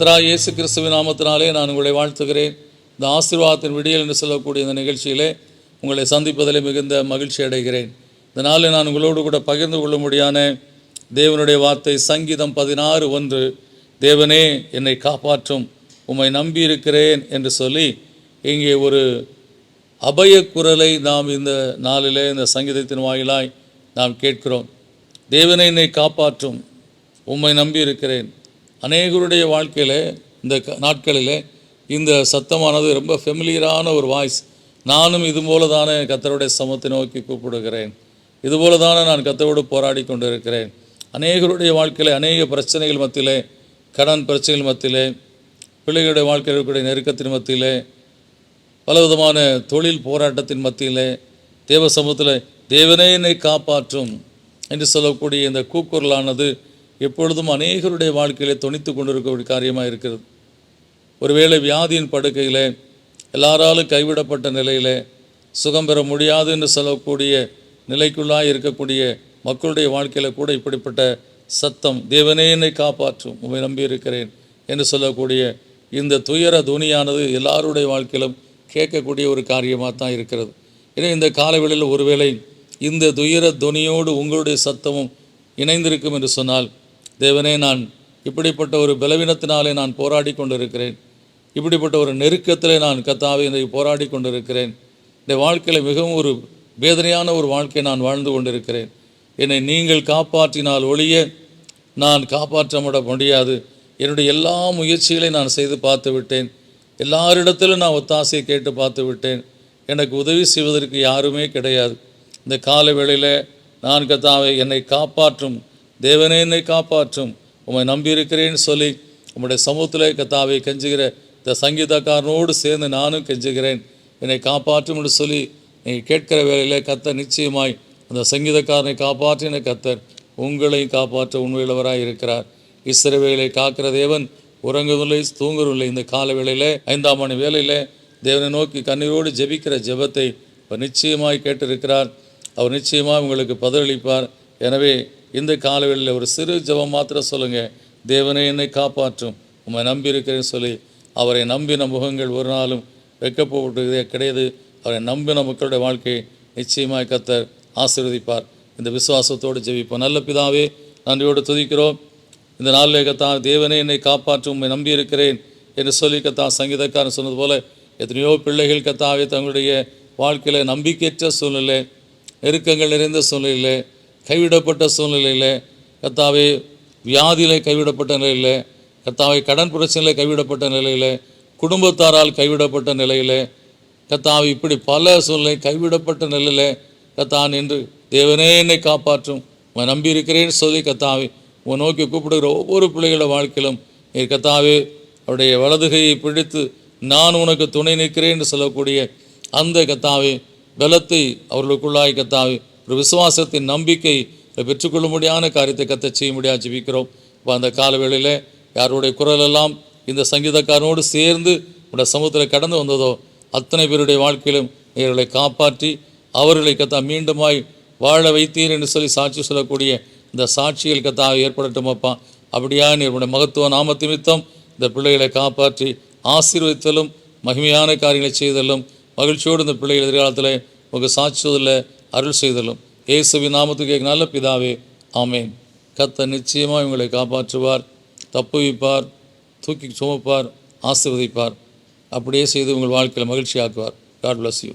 கர்த்தராய் இயேசு கிறிஸ்துவின் நாமத்தினாலே நான் உங்களை வாழ்த்துகிறேன். இந்த ஆசீர்வாதத்தின் விடியல் என்று சொல்லக்கூடிய இந்த நிகழ்ச்சியிலே உங்களை சந்திப்பதிலே மிகுந்த மகிழ்ச்சி அடைகிறேன். இந்த நாளில் நான் உங்களோடு கூட பகிர்ந்து கொள்ளும்படியான தேவனுடைய வார்த்தை சங்கீதம் பதினாறு ஒன்று தேவனே என்னை காப்பாற்றும் உம்மை நம்பியிருக்கிறேன் என்று சொல்லி இங்கே ஒரு அபய குரலை நாம் இந்த நாளிலே இந்த சங்கீதத்தின் வாயிலாய் நாம் கேட்கிறோம். தேவனை என்னை காப்பாற்றும் உம்மை நம்பி இருக்கிறேன் அநேகருடைய வாழ்க்கையில் இந்த க- நாட்களிலே இந்த சத்தமானது ரொம்ப ஃபெமிலியரான ஒரு வாய்ஸ் நானும் இது போல தானே கத்தருடைய சமத்தை நோக்கி கூப்பிடுகிறேன். இதுபோல தானே நான் கத்தரோடு போராடி கொண்டிருக்கிறேன். அநேகருடைய வாழ்க்கையில் அநேக பிரச்சனைகள் மத்தியிலே கடன் பிரச்சனைகள் மத்தியிலே பிள்ளைகளுடைய வாழ்க்கையில் இருக்கக்கூடிய நெருக்கத்தின் மத்தியிலே பலவிதமான தொழில் போராட்டத்தின் மத்தியிலே தேவ சமூகத்தில் தேவனே என்னை காப்பாற்றும் என்று சொல்லக்கூடிய இந்த கூக்குரலானது எப்பொழுதும் அநேகருடைய வாழ்க்கையிலே தொனித்து கொண்டிருக்கக்கூடிய காரியமாக இருக்கிறது. ஒருவேளை வியாதியின் படுக்கையில் எல்லாராலும் கைவிடப்பட்ட நிலையிலே சுகம் பெற முடியாது என்று சொல்லக்கூடிய நிலைக்குள்ளாக இருக்கக்கூடிய மக்களுடைய வாழ்க்கையில் கூட இப்படிப்பட்ட சத்தம் தேவனே என்னை காப்பாற்றும் உண்மை நம்பி இருக்கிறேன் என்று சொல்லக்கூடிய இந்த துயர துணியானது எல்லாருடைய வாழ்க்கையிலும் கேட்கக்கூடிய ஒரு காரியமாக தான் இருக்கிறது. ஏன்னா இந்த காலவெளியில் ஒருவேளை இந்த துயர துணியோடு உங்களுடைய சத்தமும் இணைந்திருக்கும் என்று சொன்னால் தேவனே நான் இப்படிப்பட்ட ஒரு பலவீனத்தினாலே நான் போராடி கொண்டிருக்கிறேன். இப்படிப்பட்ட ஒரு நெருக்கத்திலே நான் கத்தாவை இன்றைக்கு போராடி கொண்டிருக்கிறேன். இந்த வாழ்க்கையில் மிகவும் ஒரு வேதனையான ஒரு வாழ்க்கை நான் வாழ்ந்து கொண்டிருக்கிறேன். என்னை நீங்கள் காப்பாற்றினால் ஒழிய நான் காப்பாற்றப்பட முடியாது. என்னுடைய எல்லா முயற்சிகளையும் நான் செய்து பார்த்து விட்டேன். எல்லாரிடத்திலும் நான் ஒத்தாசையை கேட்டு பார்த்து விட்டேன். எனக்கு உதவி செய்வதற்கு யாருமே கிடையாது. இந்த கால வேளையில் நான் கத்தாவை என்னை காப்பாற்றும் தேவனே என்னை காப்பாற்றும். உம்மை நம்பியிருக்கிறேன்னு சொல்லி உம்முடைய சமூகத்தில் கத்தாவை கெஞ்சுகிற இந்த சங்கீதக்காரனோடு சேர்ந்து நானும் கெஞ்சுகிறேன். என்னை காப்பாற்றும் என்று சொல்லி நீங்கள் கேட்கிற வேலையில் கத்தர் நிச்சயமாய் அந்த சங்கீதக்காரனை காப்பாற்றின கத்தர் உங்களையும் காப்பாற்ற உண்மையுள்ளவராக இருக்கிறார். இஸ்ரவேலை காக்கிற தேவன் உறங்குவதில்லை தூங்குவதில்லை இந்த கால வேளையில் ஐந்தாம் மணி வேலையில் தேவனை நோக்கி கண்ணீரோடு ஜெபிக்கிற ஜெபத்தை அவர் நிச்சயமாய் கேட்டிருக்கிறார். அவர் நிச்சயமாக உங்களுக்கு பதிலளிப்பார். எனவே இந்த காலவெளியில் ஒரு சிறு ஜபம் மாத்திரம் சொல்லுங்கள் தேவனே என்னை காப்பாற்றும். உம்மை நம்பி இருக்கிறேன்னு சொல்லி அவரை நம்பின முகங்கள் ஒரு நாளும் வெக்கப்பட்டதே கிடையாது. அவரை நம்பின மக்களுடைய வாழ்க்கையை நிச்சயமாக கத்தர் ஆசீர்வதிப்பார். இந்த விசுவாசத்தோடு ஜெபிப்போம். நல்ல பிதாவே நன்றியோடு துதிக்கிறோம். இந்த நாளில் கத்தா தேவனே என்னை காப்பாற்றும். உம்மை நம்பி இருக்கிறேன் என்று சொல்லி கத்தா சங்கீதக்காரன் சொன்னது போல எத்தனையோ பிள்ளைகள் கத்தாவே தங்களுடைய வாழ்க்கையில் நம்பிக்கையற்ற சூழ்நிலை நெருக்கங்கள் நிறைந்த சூழ்நிலையில் கைவிடப்பட்ட சூழ்நிலையில் கத்தாவே வியாதியில் கைவிடப்பட்ட நிலையில் கத்தாவை கடன் பிரச்சனையில் கைவிடப்பட்ட நிலையில் குடும்பத்தாரால் கைவிடப்பட்ட நிலையில் கத்தாவை இப்படி பல சூழ்நிலை கைவிடப்பட்ட நிலையில் கத்தான் என்று தேவனே என்னை காப்பாற்றும். நம்பி நம்பியிருக்கிறேன்னு சொல்லி கத்தாவை உன் நோக்கி கூப்பிடுகிற ஒவ்வொரு பிள்ளைகளோட வாழ்க்கையிலும் நீ கத்தாவே அவருடைய வலதுகையை பிடித்து நான் உனக்கு துணை நிற்கிறேன் என்று சொல்லக்கூடிய அந்த கத்தாவே பலத்தை அவர்களுக்குள்ளாய் கத்தாவே ஒரு விசுவாசத்தின் நம்பிக்கை பெற்றுக்கொள்ளும்படியான காரியத்தை கத்த செய்ய முடியாது ஜிபிக்கிறோம். இப்போ அந்த காலவேளையில் யாருடைய குரல் எல்லாம் இந்த சங்கீதக்காரனோடு சேர்ந்து உடைய சமூகத்தில் கடந்து வந்ததோ அத்தனை பேருடைய வாழ்க்கையிலும் இவர்களை காப்பாற்றி அவர்களை கத்தா மீண்டுமாய் வாழ வைத்தீர் என்று சொல்லி சாட்சி சொல்லக்கூடிய இந்த சாட்சிகள் கத்தா ஏற்படட்டும் அப்பா. அப்படியா நீருடைய மகத்துவ நாம நிமித்தம் இந்த பிள்ளைகளை காப்பாற்றி ஆசீர்வதித்தலும் மகிமையான காரியங்களை செய்தலும் மகிழ்ச்சியோடு இந்த பிள்ளைகள் எதிர்காலத்தில் உங்கள் சாட்சியதில் அருள் செய்தலும். இயேசுவி நாமத்துக்கு நல்ல பிதாவே ஆமேன். கத்த நிச்சயமாக இவங்களை காப்பாற்றுவார் தப்புவிப்பார் தூக்கி சுமப்பார் ஆசிர்வதிப்பார். அப்படியே செய்து உங்கள் வாழ்க்கையில் மகிழ்ச்சியாக்குவார். God bless you